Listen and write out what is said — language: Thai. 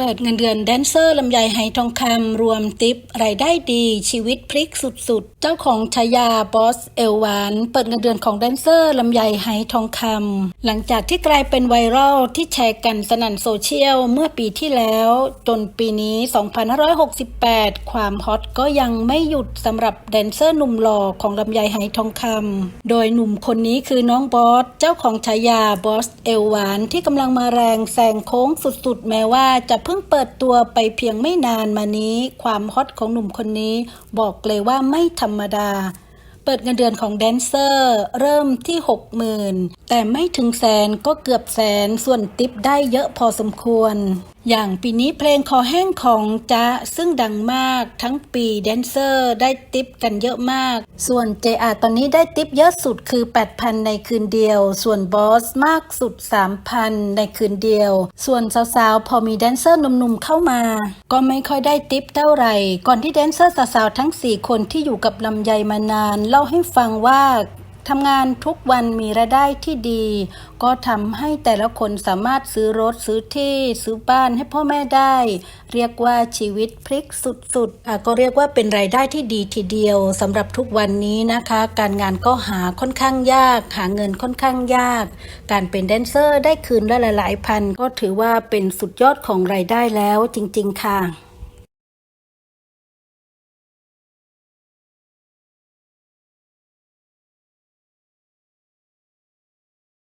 เปิดเงินเดือนแดนเซอร์ลำไยไหทองคำรวมติปรายได้ดีชีวิตพลิกสุดๆ เจ้าของชายาบอสเอลวานเปิดเงินเดือนของแดนเซอร์ลำไยไหทองคำหลังจากที่กลายเป็นไวรัลที่แชร์กันสนั่นโซเชียลเมื่อปีที่แล้ว จนปีนี้ 2568 ความฮอตก็ยังไม่หยุดสำหรับแดนเซอร์หนุ่มหล่อของลำไยไหทองคำโดยหนุ่มคนนี้คือน้องบอสเจ้าของฉายาบอสเอลวานที่กำลังมาแรงแซงโค้งสุดๆ แม้ว่าจะพิ่งเปิดตัวไปเพียงไม่นานมานี้ ความฮอตของหนุ่มคนนี้บอกเลยว่าไม่ธรรมดา เปิดเงินเดือนของแดนเซอร์ เริ่มที่60,000แต่ไม่ถึงแสนก็เกือบแสนส่วนติปได้เยอะพอสมควร อย่างปีนี้เพลงคอแห้งของจ๊ะซึ่งดังมากทั้งปีแดนเซอร์ได้ติปกันเยอะมาก ส่วน JR ตอนนี้ได้ติปเยอะสุดคือ 8,000 ในคืนเดียว ส่วนบอสมากสุด 3,000 ในคืนเดียว ส่วนสาวๆ พอมีแดนเซอร์หนุ่มๆเข้ามา ก็ไม่ค่อยได้ติปเท่าไหร่ ก่อนที่แดนเซอร์สาวๆทั้ง 4 คนที่อยู่กับลำไยมานาน เล่าให้ฟังว่า ทำงานทุกวันมีรายได้ที่ดี ก็ทำให้แต่ละคนสามารถซื้อรถซื้อที่ซื้อบ้านให้พ่อแม่ได้ เรียกว่าชีวิตพลิกสุดๆก็เรียกว่าเป็นรายได้ที่ดีทีเดียวสำหรับทุกวันนี้นะคะ การงานก็หาค่อนข้างยาก หาเงินค่อนข้างยาก การเป็นแดนเซอร์ได้คืนละหลายพันก็ถือว่าเป็นสุดยอดของรายได้แล้วจริง ๆ ค่ะ